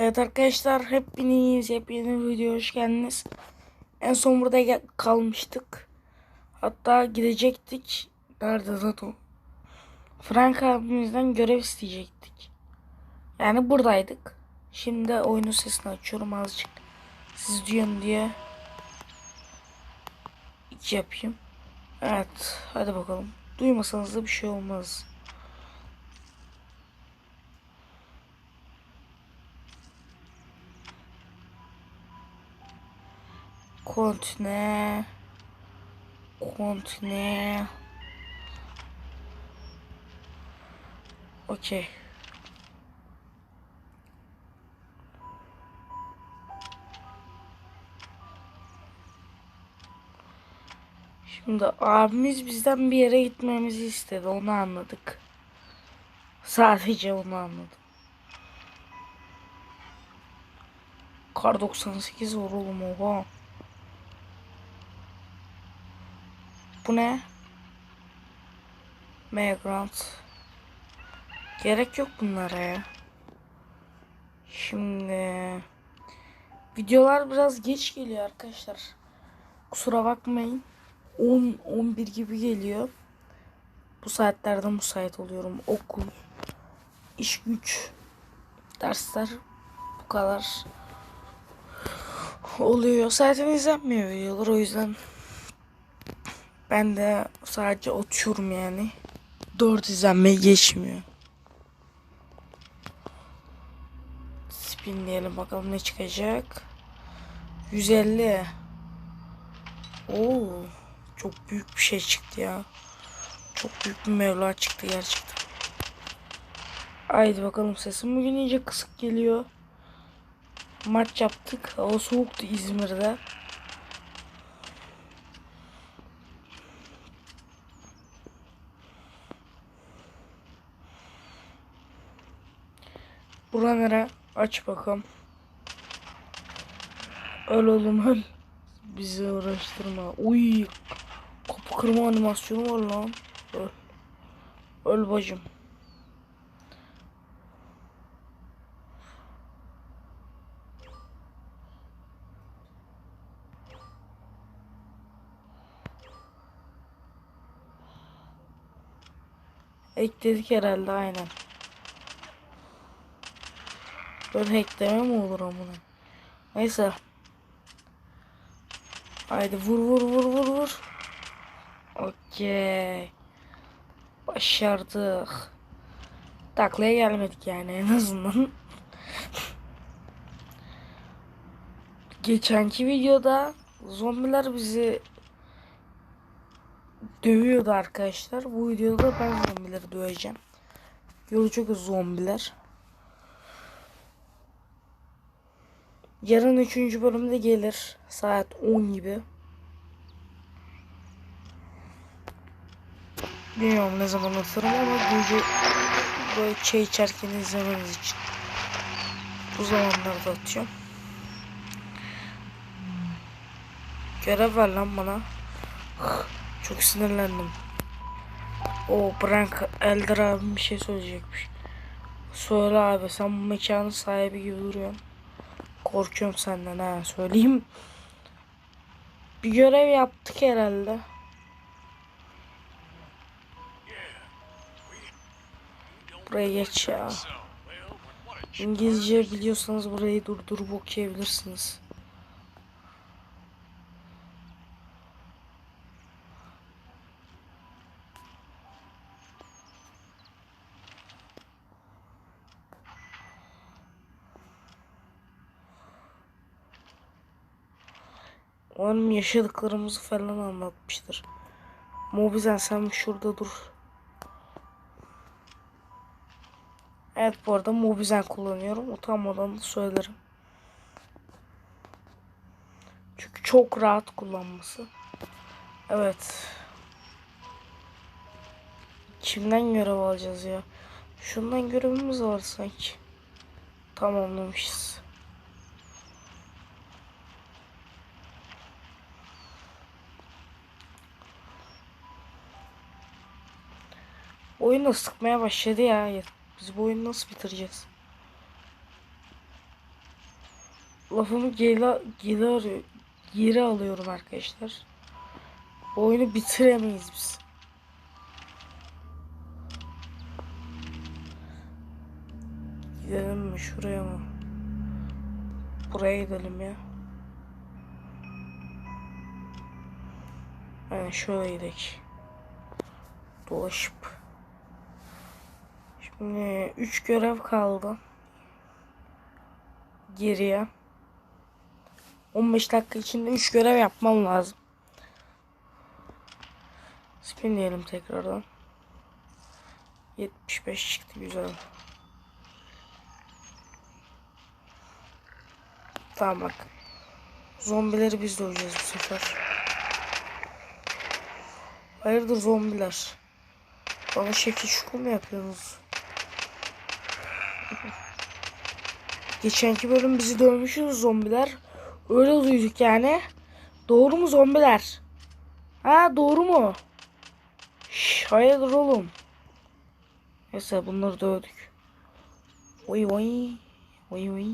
Evet arkadaşlar hepiniz yepyeni bir videoya hoş geldiniz. En son burada kalmıştık. Hatta gidecektik. Nerede zaten? Frank abimizden görev isteyecektik. Yani buradaydık. Şimdi oyunun sesini açıyorum azıcık. Siz duyun diye. İki yapayım. Evet hadi bakalım. Duymasanız da bir şey olmaz. Kontine. Kontine. Okey. Şimdi abimiz bizden bir yere gitmemizi istedi. Onu anladık. Sadece onu anladım. Kar 98 var oğlum oha. Bu ne? Megrant. Gerek yok bunlara ya. Şimdi videolar biraz geç geliyor arkadaşlar. Kusura bakmayın. 10 11 gibi geliyor. Bu saatlerde müsait oluyorum. Okul, iş güç, dersler bu kadar oluyor. Zaten izlenmiyor videolar o yüzden ben de sadece oturuyorum yani. 4 izlenmeye geçmiyor. Spin diyelim bakalım ne çıkacak. 150. Oo, çok büyük bir şey çıktı ya. Çok büyük bir mevla çıktı gerçekten. Haydi bakalım sesim bugün iyice kısık geliyor. Maç yaptık. Hava soğuktu İzmir'de. Bura nere? Aç bakalım. Öl oğlum öl. Bizi uğraştırma. Uy. Kapı kırma animasyonu var lan. Öl. Öl bacım. Ekledik herhalde aynen. Böyle hackleme mi olur amına? Neyse. Haydi vur vur vur vur vur. Okey. Başardık. Taklaya gelmedik yani en azından. Geçenki videoda zombiler bizi dövüyordu arkadaşlar. Bu videoda da ben zombileri döveceğim. Görecek zombiler. Yarın 3. bölümde gelir. Saat 10 gibi. Bilmiyorum ne zaman atarım ama gece böyle çay içerken izlemeniz için. Bu zamanlarda atıyorum. Görev ver lan bana. Çok sinirlendim. O Brank Elder abim bir şey söyleyecekmiş. Söyle abi sen bu mekanın sahibi gibi duruyorsun. Korkuyorum senden ha söyleyeyim. Bir görev yaptık herhalde. Buraya geç ya. İngilizce biliyorsanız burayı durdurup okuyabilirsiniz. Onun yaşadıklarımızı falan anlatmıştır. Mobizen sen şurada dur. Evet bu arada Mobizen kullanıyorum. Utanmadan da söylerim. Çünkü çok rahat kullanması. Evet. Kimden görev alacağız ya? Şundan görevimiz var sanki. Tamamlamışız. Oyun da sıkmaya başladı ya. Biz bu oyunu nasıl bitireceğiz? lafımı geri, geri, arıyor, geri alıyorum arkadaşlar. Bu oyunu bitiremeyiz biz. Gidelim mi şuraya mı? Buraya gidelim ya. Aynen şöyle gidelim. Dolaşıp. Şimdi 3 görev kaldı. Geriye. 15 dakika içinde 3 görev yapmam lazım. Spin diyelim tekrardan. 75 çıktı güzel. Tamam bak. Zombileri biz döveceğiz bu sefer. Hayırdır zombiler? Bana şekil şukul mu yapıyorsunuz? Geçenki bölüm bizi dövmüşsünüz zombiler. Öyle duyduk yani. Doğru mu zombiler? Ha doğru mu? Şş, hayırdır oğlum? Neyse bunları dövdük. Oy oy. Oy oy.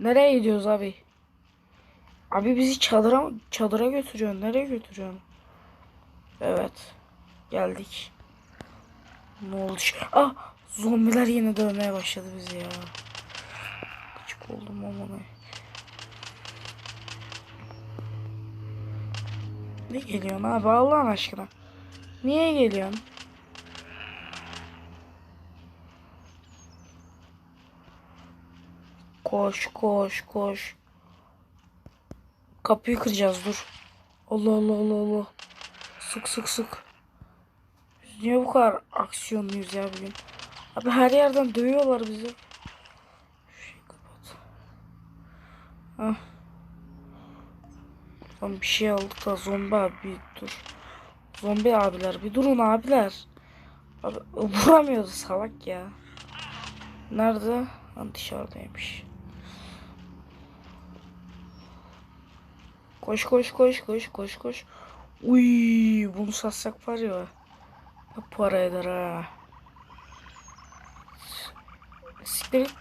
Nereye gidiyoruz abi? Abi bizi çadıra çadıra götürüyorsun. Nereye götürüyorsun? Evet. Geldik. Ne oldu? Ah! Zombiler yine dövmeye başladı bizi ya. Oldum ama ne. Ne geliyorsun abi Allah'ın aşkına? Niye geliyorsun? Koş koş koş. Kapıyı kıracağız dur. Allah Allah Allah Allah. Sık sık sık. Biz niye bu kadar aksiyonluyuz ya bugün? Abi her yerden dövüyorlar bizi. Lan bir şey aldık da zombi abi dur. Zombi abiler bir durun abiler. Abi vuramıyordu salak ya. Nerede? Ha, dışarıdaymış. Koş koş koş koş koş koş. Uy bunu satsak var ya. Para eder ha. Siktir.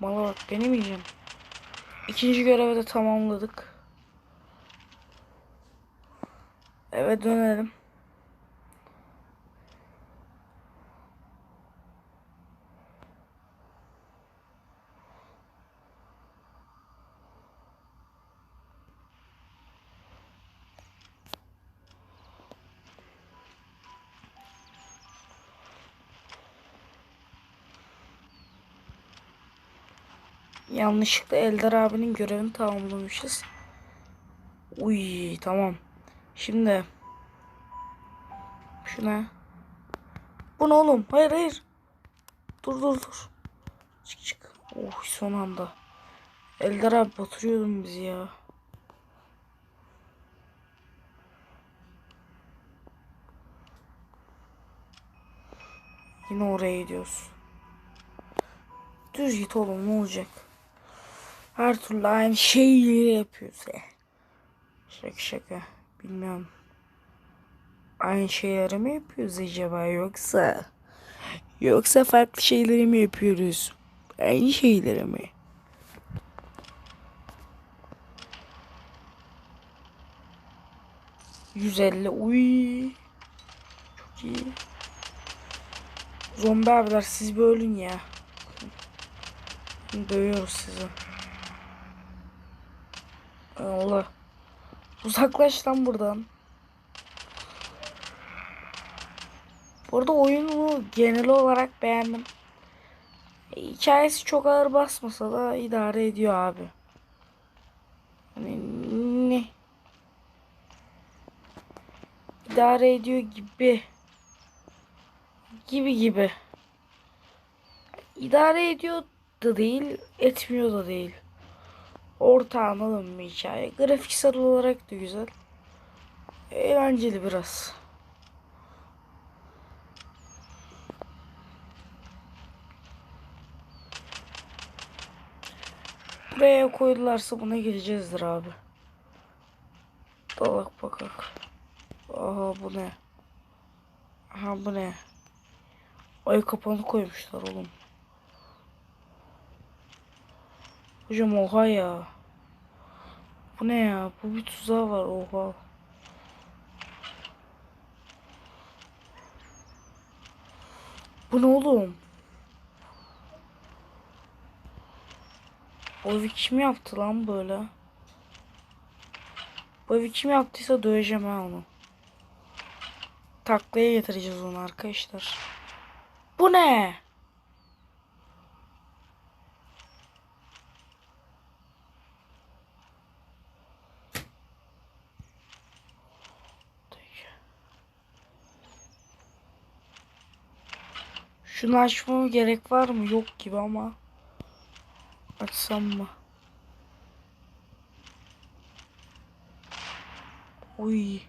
Mala bak benim yiyeceğim. İkinci görevi de tamamladık. Eve dönelim. Yanlışlıkla Eldar abinin görevini tamamlamışız. Uy tamam. Şimdi şu ne? Bu ne oğlum? Hayır hayır. Dur dur dur. Çık çık. Oh son anda. Eldar abi batırıyordun bizi ya. Yine oraya gidiyoruz. Düz git oğlum ne olacak? Her türlü aynı şeyleri yapıyoruz ya. Şaka şaka. Bilmiyorum. Aynı şeyleri mi yapıyoruz acaba yoksa? Yoksa farklı şeyleri mi yapıyoruz? Aynı şeyleri mi? Yüz elli. Uy. Çok iyi. Zombi abiler siz bir ölün ya. Dövüyoruz sizi. Allah. Uzaklaş lan buradan. Burada oyunu genel olarak beğendim. Hikayesi çok ağır basmasa da idare ediyor abi. Hani ne? İdare ediyor gibi. Gibi gibi. İdare ediyor da değil, etmiyor da değil. Orta anladın mı hikaye? Grafiksel olarak da güzel. Eğlenceli biraz. Buraya koydularsa buna gireceğizdir abi. Dalak bakak. Aha bu ne? Aha bu ne? Ay kapanı koymuşlar oğlum. Hocam oha ya. Bu ne ya? Bu bir tuzağı var oha. Bu ne oğlum? Bu evi kim yaptı lan böyle? Bu evi kim yaptıysa döveceğim ha onu. Taklaya getireceğiz onu arkadaşlar. Bu ne? Şunu açmama gerek var mı? Yok gibi ama. Açsam mı? Uy.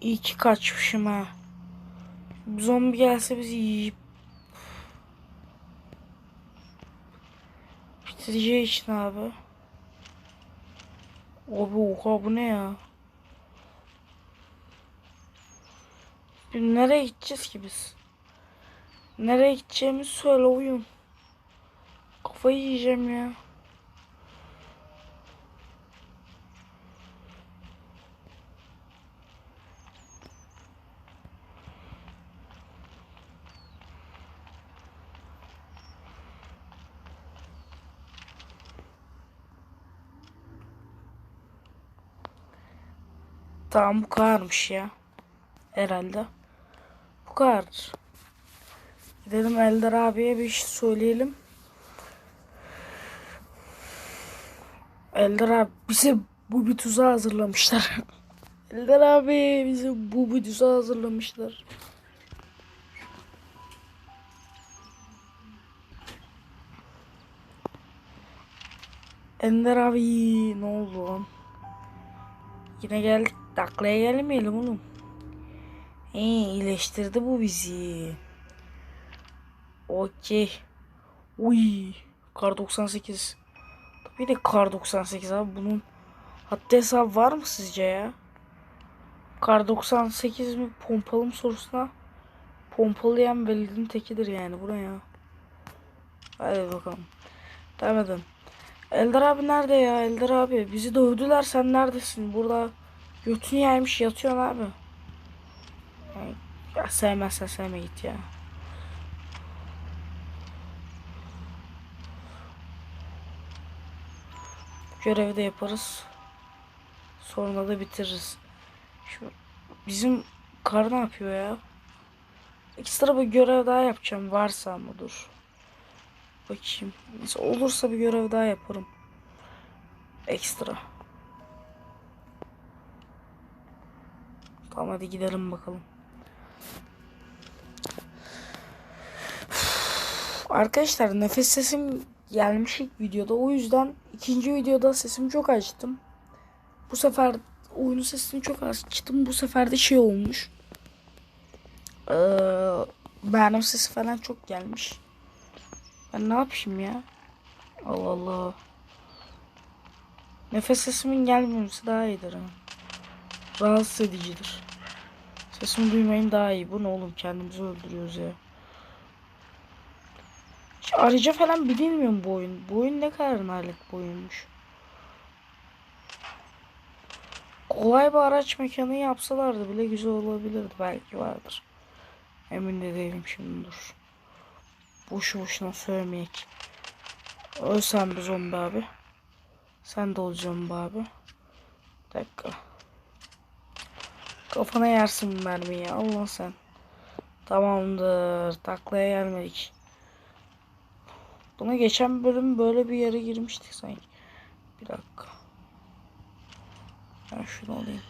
İyi ki kaçmışım ha. Zombi gelse bizi yiyip bitireceği için abi. Abi oha bu ne ya? Biz nereye gideceğiz ki biz? Nereye gideceğimizi söyle oyun. Kafayı yiyeceğim ya. Tamam bu kadarmış ya. Herhalde. Bu kadar. Gidelim Eldar abiye bir şey söyleyelim. Eldar abi bize bu bir tuzağı hazırlamışlar. Eldar abi bize bu bir tuzağı hazırlamışlar. Ender abi ne oldu lan? Yine geldik. Taklaya gelmeyelim oğlum. He, iyileştirdi bu bizi. Okey. Uy. Kar 98. Tabii de kar 98 abi. Bunun hatta hesabı var mı sizce ya? Kar 98 mi pompalı mı sorusuna pompalayan velidin tekidir yani buraya. Hadi bakalım. Devam edelim. Eldar abi nerede ya? Eldar abi bizi dövdüler sen neredesin? Burada götünü yaymış yatıyorsun abi. Ya sevmezsen sevme git ya. Görevi de yaparız. Sonra da bitiririz. Şu bizim kar ne yapıyor ya? Ekstra bir görev daha yapacağım varsa ama dur. Bakayım. Mesela olursa bir görev daha yaparım. Ekstra. Tamam hadi gidelim bakalım. Arkadaşlar nefes sesim gelmiş ilk videoda. O yüzden ikinci videoda sesimi çok açtım. Bu sefer oyunun sesini çok açtım. Bu sefer de şey olmuş. Ee, benim sesi falan çok gelmiş. Ben ne yapayım ya? Allah Allah. Nefes sesimin gelmemesi daha iyidir ha. Rahatsız edicidir. Sesimi duymayın daha iyi. Bu ne oğlum kendimizi öldürüyoruz ya. Hiç arıca falan bilinmiyor bu oyun? Bu oyun ne kadar nalet bu oyunmuş. Kolay bir araç mekanı yapsalardı bile güzel olabilirdi. Belki vardır. Emin de değilim şimdi dur. Boşu boşuna söylemeyek. Ölsen bir zombi abi. Sen de olacaksın abi. Bir dakika. Kafana yersin mermiyi. Allah sen. Tamamdır. Taklaya gelmedik. Buna geçen bölüm böyle bir yere girmiştik sanki. Bir dakika. Ben şunu alayım.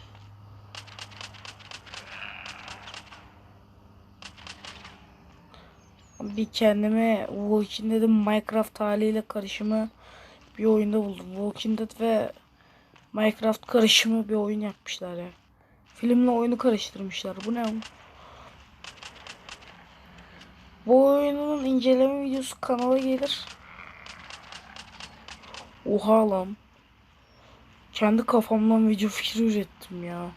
Bir kendime Walking Dead'in Minecraft haliyle karışımı bir oyunda buldum. Walking Dead ve Minecraft karışımı bir oyun yapmışlar ya. Filmle oyunu karıştırmışlar. Bu ne? Bu oyunun inceleme videosu kanala gelir. Oha lan. Kendi kafamdan video fikri ürettim ya.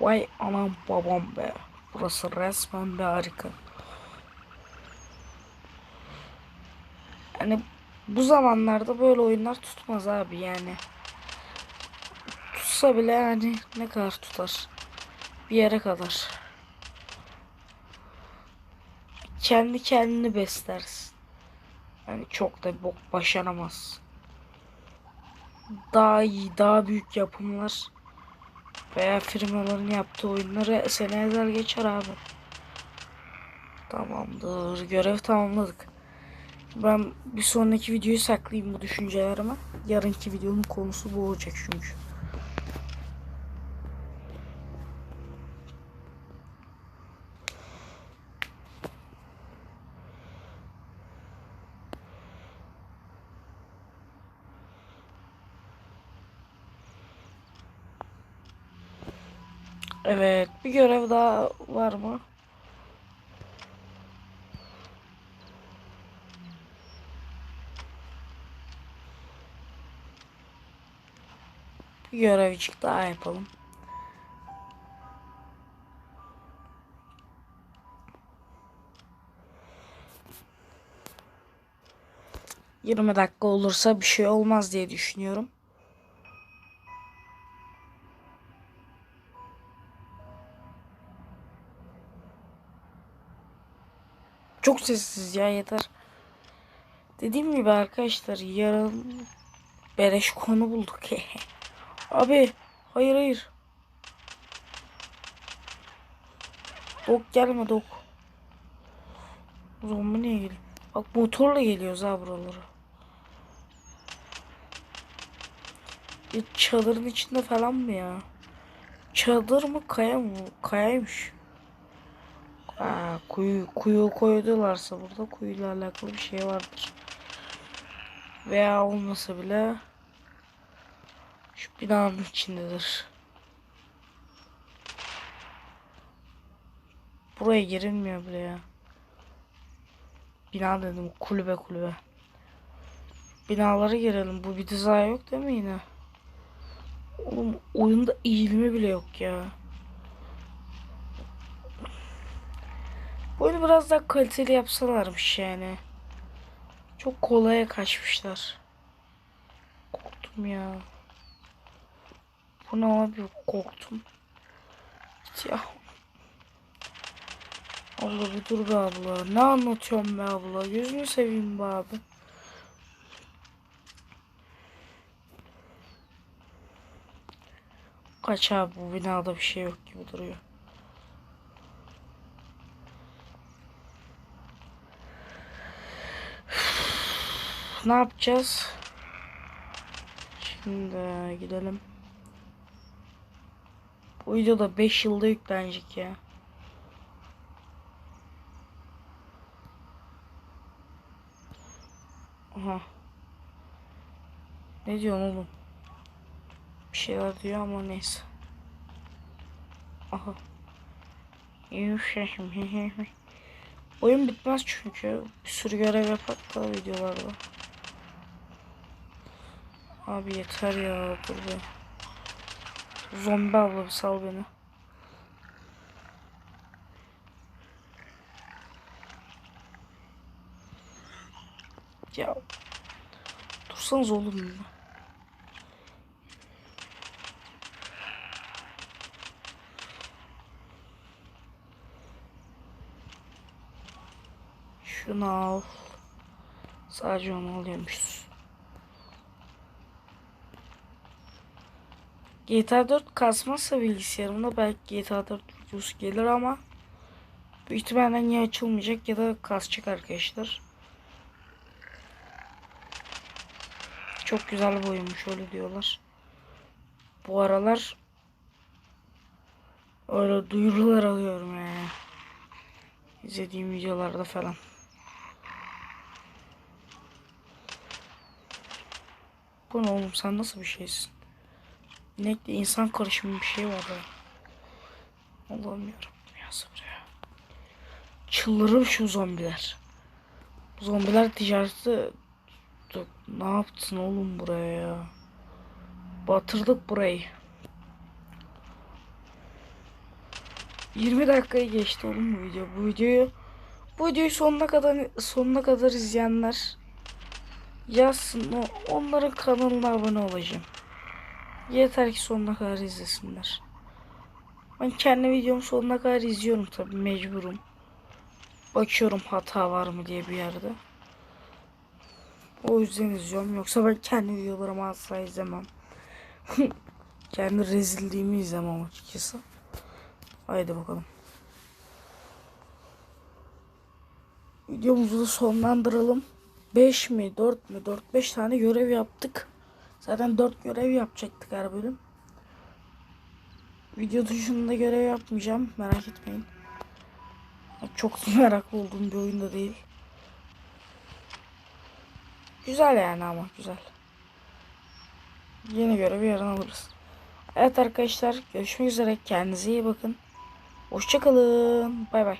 Vay anam babam be. Burası resmen bir harika. Yani Bu zamanlarda böyle oyunlar tutmaz abi yani. Tutsa bile yani ne kadar tutar? Bir yere kadar. Kendi kendini beslersin. Yani çok da bok başaramaz. Daha iyi, daha büyük yapımlar veya firmaların yaptığı oyunları sene ezer geçer abi. Tamamdır. Görev tamamladık. Ben bir sonraki videoyu saklayayım bu düşüncelerime. Yarınki videonun konusu bu olacak çünkü. Evet, bir görev daha var mı? Bir görevcik daha yapalım. Yirmi dakika olursa bir şey olmaz diye düşünüyorum. Çok sessiz ya yeter. Dediğim gibi arkadaşlar yarın beleş konu bulduk. Abi hayır hayır. Dok gelme dok. Zombi niye geliyor? Bak motorla geliyoruz ha buralara. Çadırın içinde falan mı ya? Çadır mı kaya mı? Kayaymış. Aa, kuyu, kuyu koydularsa burada kuyuyla alakalı bir şey vardır. Veya olmasa bile şu binanın içindedir. Buraya girilmiyor bile ya. Bina dedim kulübe kulübe. Binalara girelim. Bu bir diza yok değil mi yine? Oğlum oyunda eğilme bile yok ya. Oyunu biraz daha kaliteli yapsalarmış yani. Çok kolaya kaçmışlar. Korktum ya. Bu ne abi korktum. Ya. Abla bir dur be abla. Ne anlatıyorum be abla. Gözünü seveyim be abi. Kaç abi bu binada bir şey yok gibi duruyor. Ne yapacağız? Şimdi gidelim. Bu video da 5 yılda yüklenecek ya. Aha. Ne diyorsun oğlum? Bir şeyler diyor ama neyse. Aha. Oyun bitmez çünkü. Bir sürü görev yapar da videolarda. Abi yeter ya be. Zombi abla sal beni. Ya dursanız oğlum ya. Şunu al. Sadece onu alıyormuşuz. GTA 4 kasmazsa bilgisayarımda belki GTA 4 videosu gelir ama büyük ihtimalle ya açılmayacak ya da kasacak arkadaşlar. Çok güzel bir öyle diyorlar. Bu aralar öyle duyurular alıyorum yani. İzlediğim videolarda falan. Bu ne oğlum sen nasıl bir şeysin? İnekle insan karışımı bir şey var ya. Allah'ım yarabbim ya sabır ya. Çıldırır şu zombiler. Zombiler ticareti ne yaptın oğlum buraya ya? Batırdık burayı. 20 dakikayı geçti oğlum bu video. Bu videoyu bu videoyu sonuna kadar sonuna kadar izleyenler yazsın. Onların kanalına abone olacağım. Yeter ki sonuna kadar izlesinler. Ben kendi videomu sonuna kadar izliyorum tabii mecburum. Bakıyorum hata var mı diye bir yerde. O yüzden izliyorum. Yoksa ben kendi videolarımı asla izlemem. kendi rezilliğimi izlemem açıkçası. Haydi bakalım. Videomuzu da sonlandıralım. 5 mi 4 mü 4-5 tane görev yaptık. Zaten 4 görev yapacaktık her bölüm. Video dışında görev yapmayacağım. Merak etmeyin. Çok meraklı olduğum bir oyunda değil. Güzel yani ama güzel. Yeni görevi yarın alırız. Evet arkadaşlar görüşmek üzere. Kendinize iyi bakın. Hoşçakalın. Bay bay.